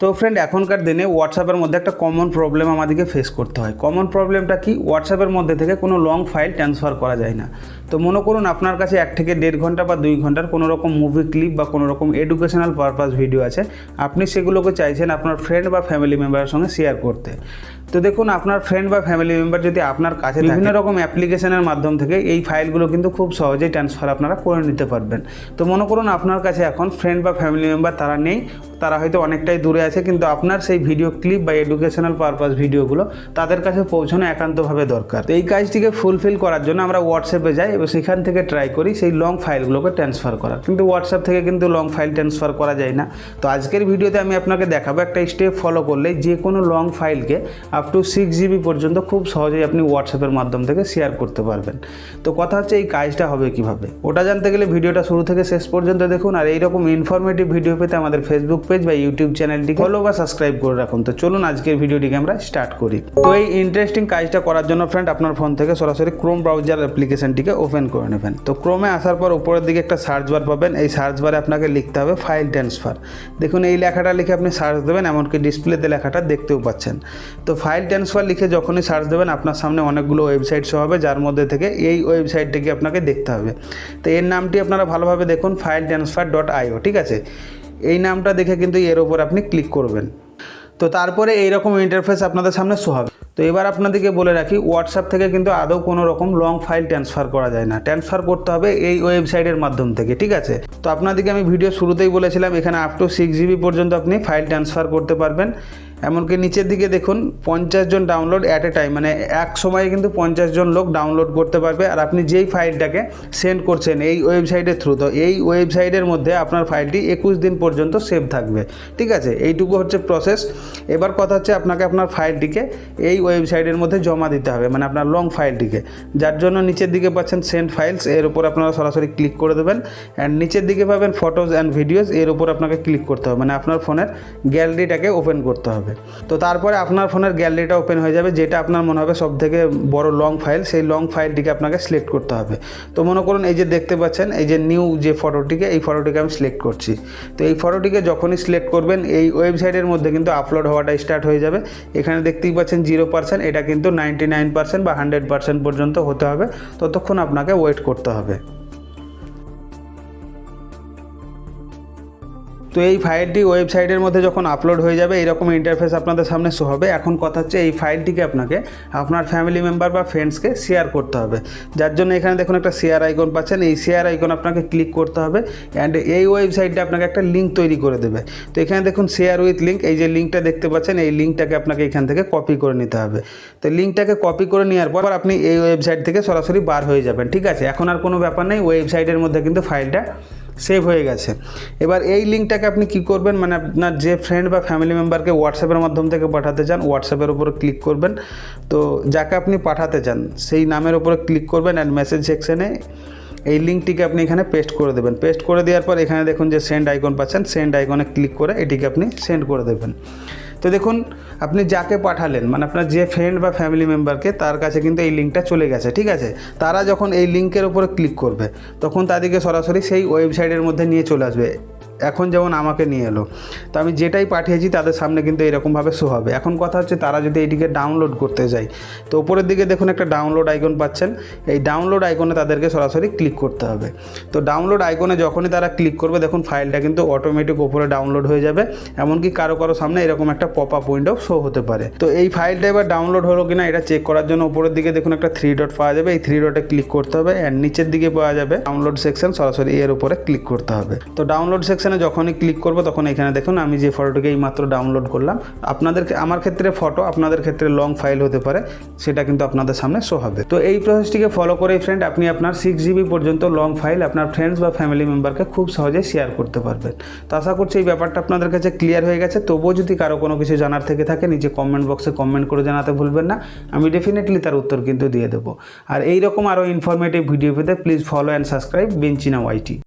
তো ফ্রেন্ড এখনকার দিনে হোয়াটসঅ্যাপের মধ্যে একটা কমন প্রবলেম আমাদেরকে ফেস করতে হয়। কমন প্রবলেমটা কি? হোয়াটসঅ্যাপের মধ্যে থেকে কোনো লং ফাইল ট্রান্সফার করা যায় না। তো মনে করুন আপনার কাছে এক থেকে দেড় ঘণ্টা বা দুই ঘণ্টার কোনো রকম মুভি ক্লিপ বা কোনো রকম এডুকেশনাল পারপাস ভিডিও আছে। আপনি সেগুলোকে চাইছেন আপনার ফ্রেন্ড বা ফ্যামিলি মেম্বারের সঙ্গে শেয়ার করতে। তো দেখুন, আপনার ফ্রেন্ড বা ফ্যামিলি মেম্বার যদি আপনার কাছে বিভিন্ন রকম অ্যাপ্লিকেশনের মাধ্যম থেকে এই ফাইলগুলো কিন্তু খুব সহজেই ট্রান্সফার আপনারা করে নিতে পারবেন। তো মনে করুন, আপনার কাছে এখন ফ্রেন্ড বা ফ্যামিলি মেম্বার তারা নেই, তারা হয়তো অনেকটাই দূরে আছে, কিন্তু আপনার সেই ভিডিও ক্লিপ বা এডুকেশনাল পারপাস ভিডিওগুলো তাদের কাছে পৌঁছানো একান্তভাবে দরকার। তো এই কাজটিকে ফুলফিল করার জন্য আমরা হোয়াটসঅ্যাপে যাই এবং সেখান থেকে ট্রাই করি সেই লং ফাইলগুলোকে ট্রান্সফার করার। কিন্তু হোয়াটসঅ্যাপ থেকে কিন্তু লং ফাইল ট্রান্সফার করা যায় না। তো আজকের ভিডিওতে আমি আপনাকে দেখাবো একটা স্টেপ ফলো করলে যে কোনো লং ফাইলকে আপ টু সিক্স জিবি পর্যন্ত খুব সহজেই আপনি হোয়াটসঅ্যাপের মাধ্যম থেকে শেয়ার করতে পারবেন। তো কথা হচ্ছে এই কাজটা হবে কীভাবে? ওটা জানতে গেলে ভিডিওটা শুরু থেকে শেষ পর্যন্ত দেখুন, আর এইরকম ইনফরমেটিভ ভিডিও পেতে আমাদের ফেসবুক পেজ বা ইউটিউব চ্যানেলটি ফলো বা সাবস্ক্রাইব করে রাখুন। তো চলুন আজকের ভিডিওটিকে আমরা স্টার্ট করি। তো এই ইন্টারেস্টিং কাজটা করার জন্য ফ্রেন্ড আপনার ফোন থেকে সরাসরি ক্রোম ব্রাউজার অ্যাপ্লিকেশনটিকে ওপেন করে নেবেন। তো ক্রোমে আসার পর উপরের দিকে একটা সার্চ বার পাবেন। এই সার্চ বারে আপনাকে লিখতে হবে ফাইল ট্রান্সফার দেখুন, এই লেখাটা লিখে আপনি সার্চ দেবেন, এমনকি ডিসপ্লেতে লেখাটা দেখতেও পাচ্ছেন। তো ফাইল ট্রান্সফার লিখে যখনই সার্চ দেবেন, আপনার সামনে অনেকগুলো ওয়েবসাইট শো হবে, যার মধ্যে থেকে এই ওয়েবসাইটটিকে আপনাকে দেখতে হবে। তো এর নামটি আপনারা ভালোভাবে দেখুন, ফাইল ট্রান্সফার ডট আইও, ঠিক আছে? এই নামটা দেখে কিন্তু এর ওপর আপনি ক্লিক করবেন। তো তারপরে এইরকম ইন্টারফেস আপনাদের সামনে শো হবে। তো এবার আপনাদেরকে বলে রাখি হোয়াটসঅ্যাপ থেকে কিন্তু আদৌ কোনো রকম লং ফাইল ট্রান্সফার করা যায় না। ট্রান্সফার করতে হবে এই ওয়েবসাইটের মাধ্যম থেকে, ঠিক আছে? তো আপনাদেরকে আমি ভিডিও শুরুতেই বলেছিলাম, এখানে আপ টু সিক্স জিবি পর্যন্ত আপনি ফাইল ট্রান্সফার করতে পারবেন। এমনকি নিচের দিকে দেখুন, পঞ্চাশ জন ডাউনলোড অ্যাট এ টাইম মানে এক সময়ে কিন্তু পঞ্চাশ জন লোক ডাউনলোড করতে পারবে, আর আপনি যেই ফাইলটাকে সেন্ড করছেন এই ওয়েবসাইটের থ্রু তো, এই ওয়েবসাইটের মধ্যে আপনার ফাইলটি একুশ দিন পর্যন্ত সেভ থাকবে, ঠিক আছে? এইটুকু হচ্ছে প্রসেস এবার কথা হচ্ছে আপনাকে আপনার ফাইলটিকে এই ওয়েবসাইটের মধ্যে জমা দিতে হবে মানে আপনার লং ফাইলটিকে যার জন্য নিচের দিকে পাচ্ছেন সেন্ড ফাইলস এর উপর আপনারা সরাসরি ক্লিক করে দেবেন অ্যান্ড নিচের দিকে পাবেন ফটোজ অ্যান্ড ভিডিওস এর উপর আপনাকে ক্লিক করতে হবে মানে আপনার ফোনের গ্যালারিটাকে ওপেন করতে হবে। তো তারপরে আপনার ফোনের গ্যালারিটা ওপেন হয়ে যাবে, যেটা আপনার মনে হবে সব থেকে বড় লং ফাইল সেই লং ফাইলটিকে আপনাকে সিলেক্ট করতে হবে। তো মনে করুন এই যে দেখতে পাচ্ছেন, এই যে নিউ যে ফটোটিকে এই ফটোটিকে আমি সিলেক্ট করছি। তো এই ফটোটিকে যখনই সিলেক্ট করবেন, এই ওয়েবসাইটের মধ্যে কিন্তু আপলোড হওয়াটা স্টার্ট হয়ে যাবে। এখানে দেখতেই পাচ্ছেন জিরো পার্সেন্ট এটা কিন্তু নাইনটি নাইন পার্সেন্ট বা হান্ড্রেড পার্সেন্ট পর্যন্ত হতে হবে। ততক্ষণ আপনাকে ওয়েট করতে হবে। তো এই ফাইলটি ওয়েবসাইটের মধ্যে যখন আপলোড হয়ে যাবে, এরকম ইন্টারফেস আপনাদের সামনে শো হবে। এখন কথা হচ্ছে এই ফাইলটিকে আপনাকে আপনার ফ্যামিলি মেম্বার বা ফ্রেন্ডসকে শেয়ার করতে হবে। যার জন্য এখানে দেখুন একটা শেয়ার আইকন পাচ্ছেন। এই শেয়ার আইকন আপনাকে ক্লিক করতে হবে অ্যান্ড এই ওয়েবসাইটটা আপনাকে একটা লিঙ্ক তৈরি করে দেবে। তো এখানে দেখুন শেয়ার উইথ লিঙ্ক এই যে লিঙ্কটা দেখতে পাচ্ছেন, এই লিঙ্কটাকে আপনাকে এখান থেকে কপি করে নিতে হবে। তো লিঙ্কটাকে কপি করে নেওয়ার পর আপনি এই ওয়েবসাইট থেকে সরাসরি বার হয়ে যাবেন, ঠিক আছে? এখন আর কোনো ব্যাপার নেই, ওয়েবসাইটের মধ্যে কিন্তু ফাইলটা সেভ হয়ে গেছে। এবার এই লিঙ্কটাকে আপনি কি করবেন? মানে আপনার যে ফ্রেন্ড বা ফ্যামিলি মেম্বারকে হোয়াটসঅ্যাপের মাধ্যম থেকে পাঠাতে চান হোয়াটসঅ্যাপের উপরে ক্লিক করবেন। তো যাকে আপনি পাঠাতে চান, সেই নামের উপরে ক্লিক করবেন অ্যান্ড মেসেজ সেকশনে এই লিঙ্কটিকে আপনি এখানে পেস্ট করে দেবেন। পেস্ট করে দেওয়ার পর এখানে দেখুন যে সেন্ড আইকন পাচ্ছেন সেন্ড আইকনে ক্লিক করে এটিকে আপনি সেন্ড করে দেবেন। তো দেখুন, আপনি যাকে পাঠালেন মানে আপনার যে ফ্রেন্ড বা ফ্যামিলি মেম্বারকে তার কাছে কিন্তু এই লিঙ্কটা চলে গেছে, ঠিক আছে? তারা যখন এই লিঙ্কের উপরে ক্লিক করবে, তখন তাদেরকে সরাসরি সেই ওয়েবসাইটের মধ্যে নিয়ে চলে আসবে। এখন যেমন আমাকে নিয়ে এলো। তো আমি যেটাই পাঠিয়েছি তাদের সামনে কিন্তু এরকমভাবে শো হবে। এখন কথা হচ্ছে তারা যদি এইটিকে ডাউনলোড করতে যায়, তো উপরের দিকে দেখুন একটা ডাউনলোড আইকন পাচ্ছেন। এই ডাউনলোড আইকনে তাদেরকে সরাসরি ক্লিক করতে হবে। তো ডাউনলোড আইকনে যখনই তারা ক্লিক করবে, দেখুন ফাইলটা কিন্তু অটোমেটিক ওপরে ডাউনলোড হয়ে যাবে। এমনকি কারও কারও সামনে এরকম একটা পপ আপ উইন্ডো শো হতে পারে। তো এই ফাইলটা এবার ডাউনলোড হলো কিনা এটা চেক করার জন্য উপরের দিকে দেখুন একটা থ্রি ডট পাওয়া যাবে। এই থ্রি ডটে ক্লিক করতে হবে অ্যান্ড নিচের দিকে পাওয়া যাবে ডাউনলোড সেকশন সরাসরি এর উপরে ক্লিক করতে হবে। তো ডাউনলোড সেকশনে যখনই ক্লিক করব, তখন এখানে দেখুন আমি যে ফটোটিকে এই মাত্র ডাউনলোড করলাম আপনাদের আমার ক্ষেত্রে ফটো আপনাদের ক্ষেত্রে লং ফাইল হতে পারে, সেটা কিন্তু আপনাদের সামনে শো হবে। তো এই প্রসেসটিকে ফলো করেই ফ্রেন্ড আপনি আপনার সিক্স জিবি পর্যন্ত লং ফাইল আপনার ফ্রেন্ডস বা ফ্যামিলি মেম্বারকে খুব সহজে শেয়ার করতে পারবেন। তো আশা করছি এই ব্যাপারটা আপনাদের কাছে ক্লিয়ার হয়ে গেছে। তবুও যদি কারও কোনো কিছু জানার থেকে থাকে, নিচে কমেন্ট বক্সে কমেন্ট করে জানাতে ভুলবেন না। আমি ডেফিনেটলি তার উত্তর কিন্তু দিয়ে দেবো। আর এইরকম আরও ইনফরমেটিভ ভিডিও পেতে প্লিজ ফলো অ্যান্ড সাবস্ক্রাইব বেঞ্চিনা ওয়াইটি